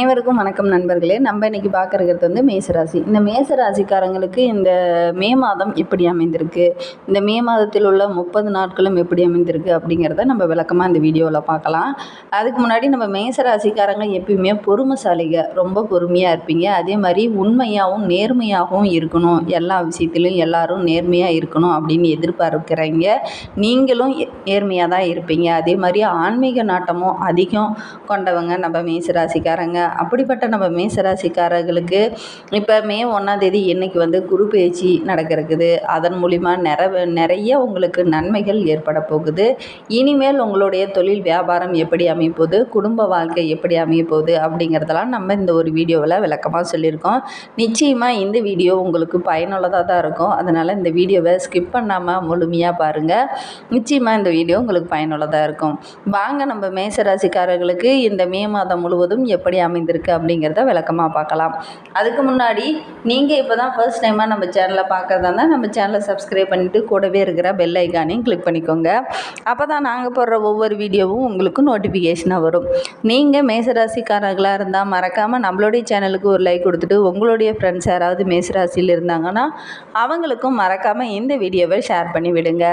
அனைவருக்கும் வணக்கம் நண்பர்களே. நம்ம இன்னைக்கு பார்க்கறது வந்து மேசராசி. இந்த மேசராசிக்காரங்களுக்கு இந்த மே மாதம் எப்படி அமைந்திருக்கு. இந்த மே மாதத்தில் உள்ள முப்பது நாட்களும் எப்படி அமைந்திருக்கு அப்படிங்கிறத நம்ம விளக்கமாக இந்த வீடியோவில் பார்க்கலாம். அதுக்கு முன்னாடி நம்ம மேசராசிக்காரங்க எப்பயுமே பொறுமைசாலிக ரொம்ப பொறுமையாக இருப்பீங்க. அதே மாதிரி உண்மையாகவும் நேர்மையாகவும் இருக்கணும். எல்லா விஷயத்திலும் எல்லாரும் நேர்மையாக இருக்கணும் அப்படின்னு எதிர்பார்க்குறீங்க. நீங்களும் நேர்மையாக தான் இருப்பீங்க. அதே மாதிரி ஆன்மீக நாட்டமும் அதிகம் கொண்டவங்க நம்ம மேசராசிக்காரங்க. அப்படிப்பட்ட நம்ம மேசராசிக்காரர்களுக்கு இப்போ மே ஒன்றாந்தேதி இன்னைக்கு வந்து குரு பேச்சு நடக்கிறக்குது. அதன் மூலிமா நிற நிறைய உங்களுக்கு நன்மைகள் ஏற்பட போகுது. இனிமேல் உங்களுடைய தொழில் வியாபாரம் எப்படி அமைப்போகுது குடும்ப வாழ்க்கை எப்படி அமையப்போகுது அப்படிங்கிறதெல்லாம் நம்ம இந்த ஒரு வீடியோவில் விளக்கமாக சொல்லியிருக்கோம். நிச்சயமாக இந்த வீடியோ உங்களுக்கு பயனுள்ளதாக தான் இருக்கும். அதனால் இந்த வீடியோவை ஸ்கிப் பண்ணாமல் முழுமையாக பாருங்கள் நிச்சயமாக இந்த வீடியோ உங்களுக்கு பயனுள்ளதாக இருக்கும். வாங்க நம்ம மேசராசிக்காரர்களுக்கு இந்த மே மாதம் முழுவதும் எப்படி அமைந்திருக்கு அப்படிங்கிறத விளக்கமாக பார்க்கலாம். அதுக்கு முன்னாடி நீங்கள் இப்போ தான் ஃபர்ஸ்ட் டைமாக நம்ம சேனலை பார்க்குறதா இருந்தால் நம்ம சேனலை சப்ஸ்கிரைப் பண்ணிவிட்டு கூடவே இருக்கிற பெல் ஐக்கானையும் கிளிக் பண்ணிக்கோங்க. அப்போ தான் நாங்கள் போடுற ஒவ்வொரு வீடியோவும் உங்களுக்கு நோட்டிஃபிகேஷனாக வரும். நீங்கள் மேசராசிக்காரர்களாக இருந்தால் மறக்காமல் நம்மளுடைய சேனலுக்கு ஒரு லைக் கொடுத்துட்டு உங்களுடைய ஃப்ரெண்ட்ஸ் யாராவது மேசராசியில் இருந்தாங்கன்னா அவங்களுக்கும் மறக்காமல் இந்த வீடியோவை ஷேர் பண்ணி விடுங்க.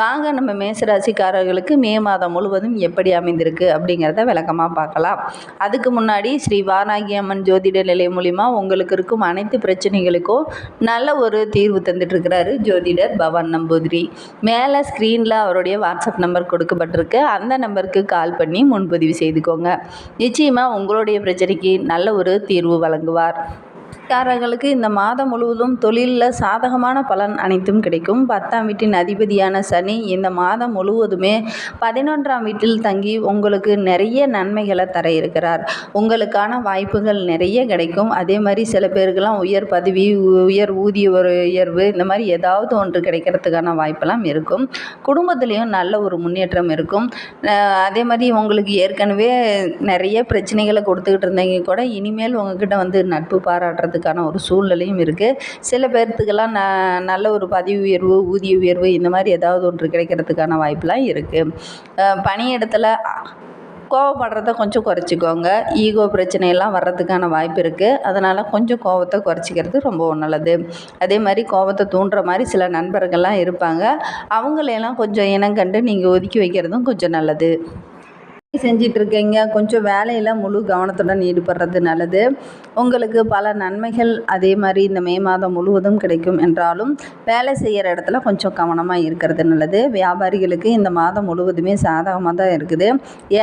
வாங்க நம்ம மேசராசிக்காரர்களுக்கு மே மாதம் முழுவதும் எப்படி அமைந்திருக்கு அப்படிங்கிறத விளக்கமாக பார்க்கலாம். அதுக்கு முன்னாடி ஸ்ரீ வாராகி அம்மன் ஜோதிட நிலையம் மூலிமா உங்களுக்கு இருக்கும் அனைத்து பிரச்சனைகளுக்கும் நல்ல ஒரு தீர்வு தந்துட்டுருக்கிறாரு ஜோதிடர் பவான் நம்பூதிரி. மேலே ஸ்க்ரீனில் அவருடைய வாட்ஸ்அப் நம்பர் கொடுக்கப்பட்டிருக்கு. அந்த நம்பருக்கு கால் பண்ணி முன்பதிவு செய்துக்கோங்க. நிச்சயமாக உங்களுடைய பிரச்சனைக்கு நல்ல ஒரு தீர்வு வழங்குவார். காரர்களுக்கு இந்த மாதம் முழுவதும் தொழிலில் சாதகமான பலன் அனைத்தும் கிடைக்கும். பத்தாம் வீட்டின் அதிபதியான சனி இந்த மாதம் முழுவதுமே பதினொன்றாம் வீட்டில் தங்கி உங்களுக்கு நிறைய நன்மைகளை தர இருக்கிறார். உங்களுக்கான வாய்ப்புகள் நிறைய கிடைக்கும். அதே மாதிரி சில பேருக்கெல்லாம் உயர் பதவி உயர் ஊதிய உயர்வு இந்த மாதிரி ஏதாவது ஒன்று கிடைக்கிறதுக்கான வாய்ப்பெல்லாம் இருக்கும். குடும்பத்துலேயும் நல்ல ஒரு முன்னேற்றம் இருக்கும். அதே மாதிரி உங்களுக்கு ஏற்கனவே நிறைய பிரச்சனைகளை கொடுத்துக்கிட்டு இருந்தீங்க கூட இனிமேல் உங்ககிட்ட வந்து நட்பு பாராட்டுறது பாராட்டுறதுக்கான ஒரு சூழ்நிலையும் இருக்குது சில பேர்த்துக்கெல்லாம் ந நல்ல ஒரு பதவி உயர்வு ஊதிய உயர்வு இந்த மாதிரி ஏதாவது ஒன்று கிடைக்கிறதுக்கான வாய்ப்பெலாம் இருக்குது பணியிடத்தில் கோவப்படுறத கொஞ்சம் குறைச்சிக்கோங்க. ஈகோ பிரச்சனையெல்லாம் வர்றதுக்கான வாய்ப்பு இருக்குது அதனால் கொஞ்சம் கோவத்தை குறைச்சிக்கிறது ரொம்ப நல்லது. அதே மாதிரி கோவத்தை தூண்டுற மாதிரி சில நண்பர்கள்லாம் இருப்பாங்க. அவங்களையெல்லாம் கொஞ்சம் இனம் கண்டு நீங்கள் ஒதுக்கி வைக்கிறதும் கொஞ்சம் நல்லது. செஞ்சிட்ருக்கீங்க. கொஞ்சம் வேலையில் முழு கவனத்துடன் ஈடுபடுறது நல்லது. உங்களுக்கு பல நன்மைகள். அதே மாதிரி இந்த மே மாதம் முழுவதும் கிடைக்கும் என்றாலும் வேலை செய்கிற இடத்துல கொஞ்சம் கவனமாக இருக்கிறது நல்லது. வியாபாரிகளுக்கு இந்த மாதம் முழுவதுமே சாதகமாக தான் இருக்குது.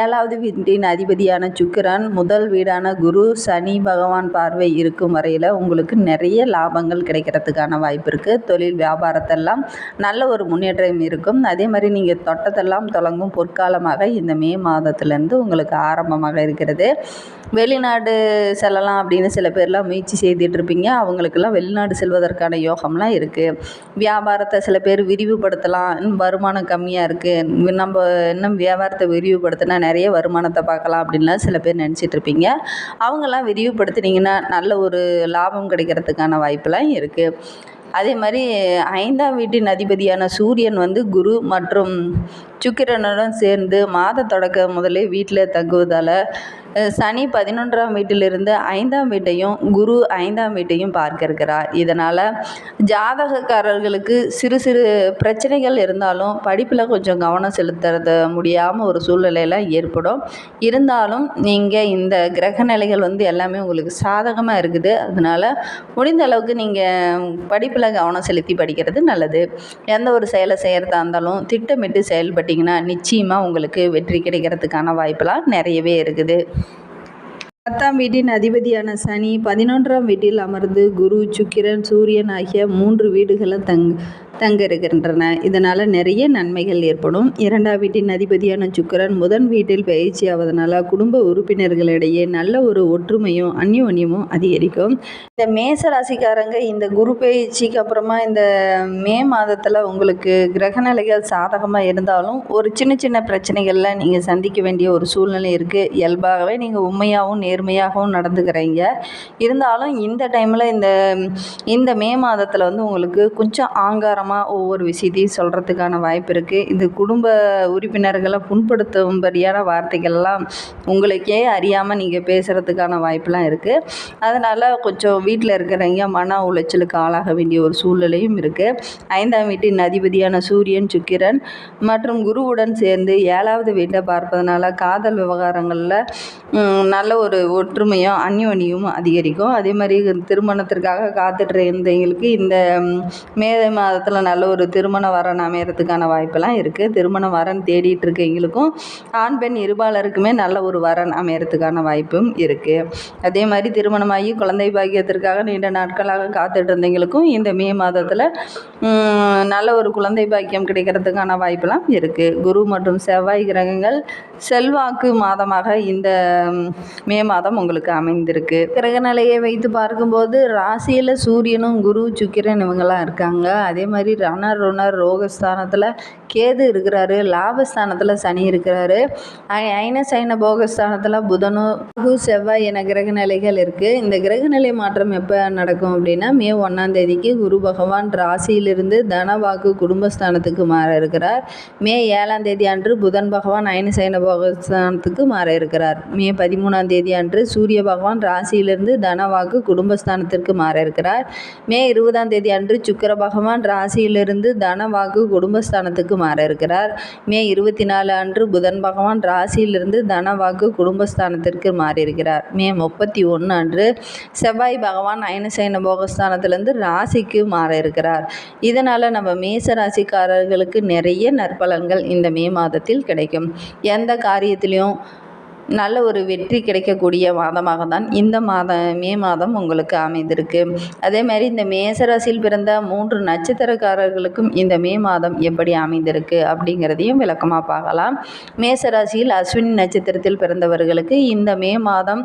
ஏழாவது வீட்டின் அதிபதியான சுக்கிரன் முதல் வீடான குரு சனி பகவான் பார்வை இருக்கும் வரையில் உங்களுக்கு நிறைய லாபங்கள் கிடைக்கிறதுக்கான வாய்ப்பு இருக்குது தொழில் வியாபாரத்தெல்லாம் நல்ல ஒரு முன்னேற்றம் இருக்கும். அதே மாதிரி நீங்கள் தொட்டதெல்லாம் தொடங்கும் பொற்காலமாக இந்த மே மாதத்தில் மாதத்துலேருந்து உங்களுக்கு ஆரம்பமாக இருக்கிறது. வெளிநாடு செல்லலாம் அப்படின்னு சில பேர்லாம் முயற்சி செய்துட்ருப்பீங்க. அவங்களுக்கெல்லாம் வெளிநாடு செல்வதற்கான யோகம்லாம் இருக்குது வியாபாரத்தை சில பேர் விரிவுபடுத்தலாம். வருமானம் கம்மியாக இருக்குது நம்ம இன்னும் வியாபாரத்தை விரிவுபடுத்தினா நிறைய வருமானத்தை பார்க்கலாம் அப்படின்லாம் சில பேர் நினச்சிட்ருப்பீங்க. அவங்கெல்லாம் விரிவுபடுத்துனீங்கன்னா நல்ல ஒரு லாபம் கிடைக்கிறதுக்கான வாய்ப்பெலாம் இருக்குது அதே மாதிரி ஐந்தாம் வீட்டின் அதிபதியான சூரியன் வந்து குரு மற்றும் சுக்கிரனுடன் சேர்ந்து மாத தொடக்க முதலே வீட்டில் தங்குவதால் சனி பதினொன்றாம் வீட்டிலிருந்து ஐந்தாம் வீட்டையும் குரு ஐந்தாம் வீட்டையும் பார்க்க இருக்கிறார் இதனால் ஜாதகக்காரர்களுக்கு சிறு சிறு பிரச்சனைகள் இருந்தாலும் படிப்பில் கொஞ்சம் கவனம் செலுத்துறது முடியாமல் ஒரு சூழ்நிலையெல்லாம் ஏற்படும். இருந்தாலும் நீங்கள் இந்த கிரக நிலைகள் வந்து எல்லாமே உங்களுக்கு சாதகமாக இருக்குது. அதனால் முடிந்த அளவுக்கு நீங்கள் படிப்பில் கவனம் செலுத்தி படிக்கிறது நல்லது. எந்த ஒரு செயலை செய்கிறதா இருந்தாலும் திட்டமிட்டு செயல்பட்டு பார்த்தீங்கன்னா நிச்சயமாக உங்களுக்கு வெற்றி கிடைக்கிறதுக்கான வாய்ப்பெல்லாம் நிறையவே இருக்குது. பத்தாம் வீட்டின் அதிபதியான சனி பதினொன்றாம் வீட்டில் அமர்ந்து குரு சுக்கிரன் சூரியன் ஆகிய மூன்று வீடுகளும் தங் தங்க இருக்கின்றன இதனால் நிறைய நன்மைகள் ஏற்படும். இரண்டாம் வீட்டின் அதிபதியான சுக்கரன் முதன் வீட்டில் பயிற்சி ஆவதனால குடும்ப உறுப்பினர்களிடையே நல்ல ஒரு ஒற்றுமையும் அந்யோன்யமும் அதிகரிக்கும். இந்த மேச ராசிக்காரங்க இந்த குரு பயிற்சிக்கு அப்புறமா இந்த மே மாதத்தில் உங்களுக்கு கிரகநிலைகள் சாதகமாக இருந்தாலும் ஒரு சின்ன சின்ன பிரச்சனைகளில் நீங்கள் சந்திக்க வேண்டிய ஒரு சூழ்நிலை இருக்குது இயல்பாகவே நீங்கள் உண்மையாகவும் நேர்மையாகவும் நடந்துக்கிறீங்க. இருந்தாலும் இந்த டைமில் இந்த இந்த மே மாதத்தில் வந்து உங்களுக்கு கொஞ்சம் ஆங்காரமாக விதமாக ஒவ்வொரு விஷயத்தையும் சொல்கிறதுக்கான வாய்ப்பு இருக்குது இது குடும்ப உறுப்பினர்களை புண்படுத்தும்படியான வார்த்தைகள்லாம் உங்களுக்கே அறியாமல் நீங்கள் பேசுகிறதுக்கான வாய்ப்பெலாம் இருக்குது அதனால் கொஞ்சம் வீட்டில் இருக்கிறவங்க மன உளைச்சலுக்கு ஆளாக வேண்டிய ஒரு சூழ்நிலையும் இருக்குது ஐந்தாம் வீட்டின் அதிபதியான சூரியன் சுக்கிரன் மற்றும் குருவுடன் சேர்ந்து ஏழாவது வீட்டை பார்ப்பதனால காதல் விவகாரங்களில் நல்ல ஒரு ஒற்றுமையும் அந்யோன்யமும் அதிகரிக்கும். அதே மாதிரி திருமணத்திற்காக காத்துட்டு இருந்தவங்களுக்கு இந்த மே மாதத்தில் மாதத்தில் நல்ல ஒரு திருமண வரன் அமையறதுக்கான வாய்ப்பெல்லாம் இருக்குது திருமண வரன் தேடிட்டு இருக்கவங்களுக்கும் ஆண் பெண் இருபாலருக்குமே நல்ல ஒரு வரன் அமையறதுக்கான வாய்ப்பும் இருக்குது அதே மாதிரி திருமணமாகி குழந்தை பாக்கியத்திற்காக நீண்ட நாட்களாக காத்துட்டு இருந்தவங்களுக்கும் இந்த மே மாதத்தில் நல்ல ஒரு குழந்தை பாக்கியம் கிடைக்கிறதுக்கான வாய்ப்பெல்லாம் இருக்குது குரு மற்றும் செவ்வாய் கிரகங்கள் செல்வாக்கு மாதமாக இந்த மே மாதம் உங்களுக்கு அமைந்திருக்கு. கிரக நிலையை வைத்து பார்க்கும்போது ராசியில் சூரியனும் குரு சுக்கிரன் இவங்கெல்லாம் இருக்காங்க. அதே மாதிரி ரணர் ருணர் ரோகஸ்தானத்தில் கேது இருக்கிறாரு லாபஸ்தானத்தில் சனி இருக்கிறாரு. ஐன சைன போகஸ்தானத்தில் புதனும் குரு செவ்வாய் என கிரக நிலைகள் இருக்குது இந்த கிரக நிலை மாற்றம் எப்போ நடக்கும் அப்படின்னா மே ஒன்றாம் தேதிக்கு குரு பகவான் ராசியிலிருந்து தனவாக்கு குடும்பஸ்தானத்துக்கு மாற இருக்கிறார். மே ஏழாம் தேதி அன்று புதன் பகவான் ஐன சைன போகஸ்தானத்துக்கு மாற இருக்கிறார். மே பதிமூணாம் தேதி அன்று சூரிய பகவான் ராசியிலிருந்து தனவாக்கு குடும்பஸ்தானத்திற்கு மாற இருக்கிறார். மே இருபதாம் தேதி அன்று சுக்கிர பகவான் ராசியிலிருந்து தனவாக்கு குடும்பஸ்தானத்துக்கு மாற இருக்கிறார். மே இருபத்தி நாலு அன்று புதன் பகவான் ராசியிலிருந்து தனவாக்கு குடும்பஸ்தானத்திற்கு மாறியிருக்கிறார். மே முப்பத்தி ஒன்று அன்று செவ்வாய் பகவான் அயனசைன போகஸ்தானத்திலேருந்து ராசிக்கு மாற இருக்கிறார் இதனால் நம்ம மேச ராசிக்காரர்களுக்கு நிறைய நற்பலன்கள் இந்த மே மாதத்தில் கிடைக்கும். எந்த காரியத்திலையும் நல்ல ஒரு வெற்றி கிடைக்கக்கூடிய மாதமாக தான் இந்த மாதம் மே மாதம் உங்களுக்கு அமைந்திருக்கு. அதே மாதிரி இந்த மேசராசியில் பிறந்த மூன்று நட்சத்திரக்காரர்களுக்கும் இந்த மே மாதம் எப்படி அமைந்திருக்கு அப்படிங்கிறதையும் விளக்கமாக பார்க்கலாம். மேசராசியில் அஸ்வினி நட்சத்திரத்தில் பிறந்தவர்களுக்கு இந்த மே மாதம்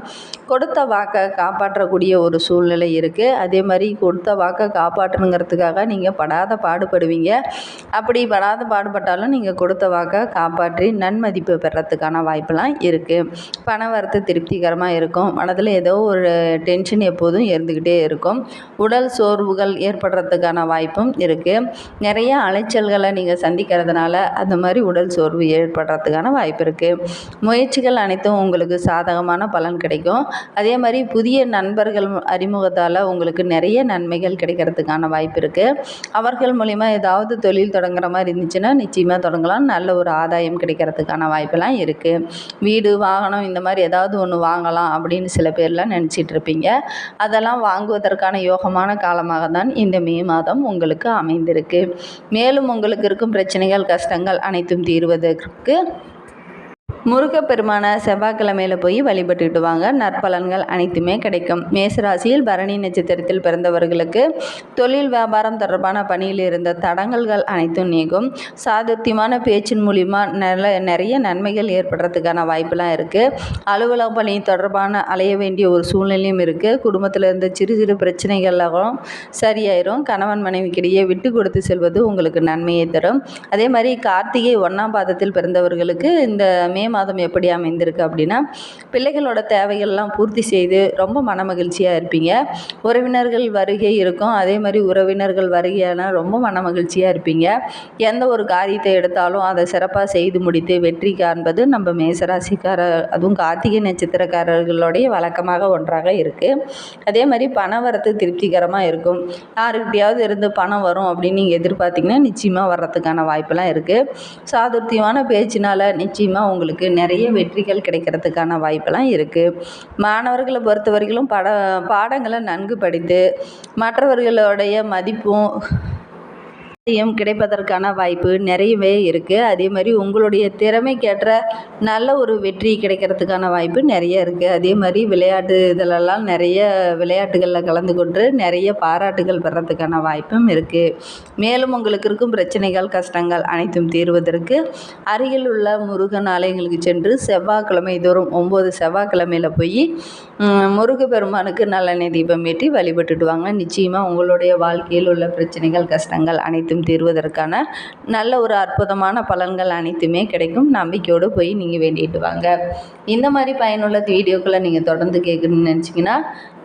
கொடுத்த வாக்கை காப்பாற்றக்கூடிய ஒரு சூழ்நிலை இருக்குது அதே மாதிரி கொடுத்த வாக்கை காப்பாற்றணுங்கிறதுக்காக நீங்கள் படாத பாடுபடுவீங்க. அப்படி படாத பாடுபட்டாலும் நீங்கள் கொடுத்த வாக்கை காப்பாற்றி நன்மதிப்பு பெறத்துக்கான வாய்ப்பெல்லாம் இருக்குது பண வரத்து திருப்திகரமாக இருக்கும். மனதில் ஏதோ ஒரு டென்ஷன் எப்போதும் இருந்துக்கிட்டே இருக்கும். உடல் சோர்வுகள் ஏற்படுறதுக்கான வாய்ப்பும் இருக்குது நிறைய அலைச்சல்களை நீங்கள் சந்திக்கிறதுனால அந்த மாதிரி உடல் சோர்வு ஏற்படுறதுக்கான வாய்ப்பு இருக்குது முயற்சிகள் அனைத்தும் உங்களுக்கு சாதகமான பலன் கிடைக்கும். அதே மாதிரி புதிய நண்பர்கள் அறிமுகத்தால் உங்களுக்கு நிறைய நன்மைகள் கிடைக்கிறதுக்கான வாய்ப்பு இருக்குது அவர்கள் மூலிமா ஏதாவது தொழில் தொடங்குற மாதிரி இருந்துச்சுன்னா நிச்சயமாக தொடங்கலாம். நல்ல ஒரு ஆதாயம் கிடைக்கிறதுக்கான வாய்ப்பெல்லாம் இருக்குது வீடு வா வாகனம் இந்த மாதிரி ஏதாவது ஒன்று வாங்கலாம் அப்படின்னு சில பேர்லாம் நினச்சிட்டு இருப்பீங்க. அதெல்லாம் வாங்குவதற்கான யோகமான காலமாக தான் இந்த மே மாதம் உங்களுக்கு அமைந்திருக்கு. மேலும் உங்களுக்கு இருக்கும் பிரச்சனைகள் கஷ்டங்கள் அனைத்தும் தீர்வதற்கு முருகப்பெருமான செவ்வாய்க்கிழமையில போய் வழிபட்டுட்டு வாங்க. நற்பலன்கள் அனைத்துமே கிடைக்கும். மேசராசியில் பரணி நட்சத்திரத்தில் பிறந்தவர்களுக்கு தொழில் வியாபாரம் தொடர்பான பணியில் இருந்த தடங்கல்கள் அனைத்தும் நீங்கும். சாதுத்தியமான பேச்சின் மூலிமா நல்ல நிறைய நன்மைகள் ஏற்படுறதுக்கான வாய்ப்பெல்லாம் இருக்குது அலுவலக பணி தொடர்பான அலைய வேண்டிய ஒரு சூழ்நிலையும் இருக்குது குடும்பத்தில் இருந்த சிறு சிறு பிரச்சனைகள்லாம் சரியாயிரும். கணவன் மனைவிக்கிடையே விட்டு கொடுத்து செல்வது உங்களுக்கு நன்மையை தரும். அதே மாதிரி கார்த்திகை ஒன்றாம் பாதத்தில் பிறந்தவர்களுக்கு இந்த மே மாதம் எப்படி அமைந்திருக்கு அப்படின்னா பிள்ளைகளோட தேவைகள்லாம் பூர்த்தி செய்து ரொம்ப மனமகிழ்ச்சியாக இருப்பீங்க. உறவினர்கள் வருகை இருக்கும். அதே மாதிரி உறவினர்கள் வருகையான ரொம்ப மனமகிழ்ச்சியாக இருப்பீங்க. எந்த ஒரு காரியத்தை எடுத்தாலும் அதை சிறப்பாக செய்து முடித்து வெற்றி காண்பது நம்ம மேசராசிக்கார அதுவும் கார்த்திகை நட்சத்திரக்காரர்களுடைய வழக்கமாக ஒன்றாக இருக்குது அதே மாதிரி பண வரத்து திருப்திகரமாக இருக்கும். யாருக்கிட்டையாவது இருந்து பணம் வரும் அப்படின்னு நீங்கள் எதிர்பார்த்தீங்கன்னா நிச்சயமாக வர்றதுக்கான வாய்ப்பெல்லாம் இருக்குது சாதுர்த்தியமான பேச்சினால் நிச்சயமாக உங்களுக்கு நிறைய வெற்றிகள் கிடைக்கிறதுக்கான வாய்ப்பெல்லாம் இருக்குது மாணவர்களை பொறுத்தவரையிலும் பட பாடங்களை நன்கு படித்து மற்றவர்களுடைய மதிப்பும் யும் கிடைப்பதற்கான வாய்ப்பு நிறையவே இருக்குது அதே மாதிரி உங்களுடைய திறமைக்கேற்ற நல்ல ஒரு வெற்றி கிடைக்கிறதுக்கான வாய்ப்பு நிறைய இருக்குது அதே மாதிரி விளையாட்டு இதிலெல்லாம் நிறைய விளையாட்டுகளில் கலந்து கொண்டு நிறைய பாராட்டுகள் பெறத்துக்கான வாய்ப்பும் இருக்குது மேலும் உங்களுக்கு இருக்கும் பிரச்சனைகள் கஷ்டங்கள் அனைத்தும் தீர்வதற்கு அருகில் உள்ள முருகன் ஆலயங்களுக்கு சென்று செவ்வாய்க்கிழமை தோறும் ஒம்பது செவ்வாய்க்கிழமையில் போய் முருக பெருமானுக்கு நல்லெண்ணெய் தீபம் ஏற்றி வழிபட்டுடுவாங்க நிச்சயமாக உங்களுடைய வாழ்க்கையில் உள்ள பிரச்சனைகள் கஷ்டங்கள் அனைத்தும் பிரச்சனைகளும் தீர்வதற்கான நல்ல ஒரு அற்புதமான பலன்கள் அனைத்துமே கிடைக்கும். நம்பிக்கையோடு போய் நீங்கள் வேண்டிட்டு வாங்க. இந்த மாதிரி பயனுள்ள வீடியோக்களை நீங்கள் தொடர்ந்து கேட்கணும்னு நினச்சிங்கன்னா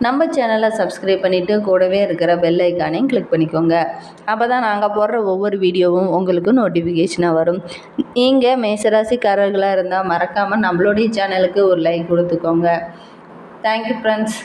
நம்ம சேனலை சப்ஸ்கிரைப் பண்ணிவிட்டு கூடவே இருக்கிற பெல் ஐக்கானையும் கிளிக் பண்ணிக்கோங்க. அப்போ தான் நாங்கள் போடுற ஒவ்வொரு வீடியோவும் உங்களுக்கு நோட்டிஃபிகேஷனாக வரும். நீங்கள் மேசராசிக்காரர்களாக இருந்தால் மறக்காமல் நம்மளுடைய சேனலுக்கு ஒரு லைக் கொடுத்துக்கோங்க. Thank you friends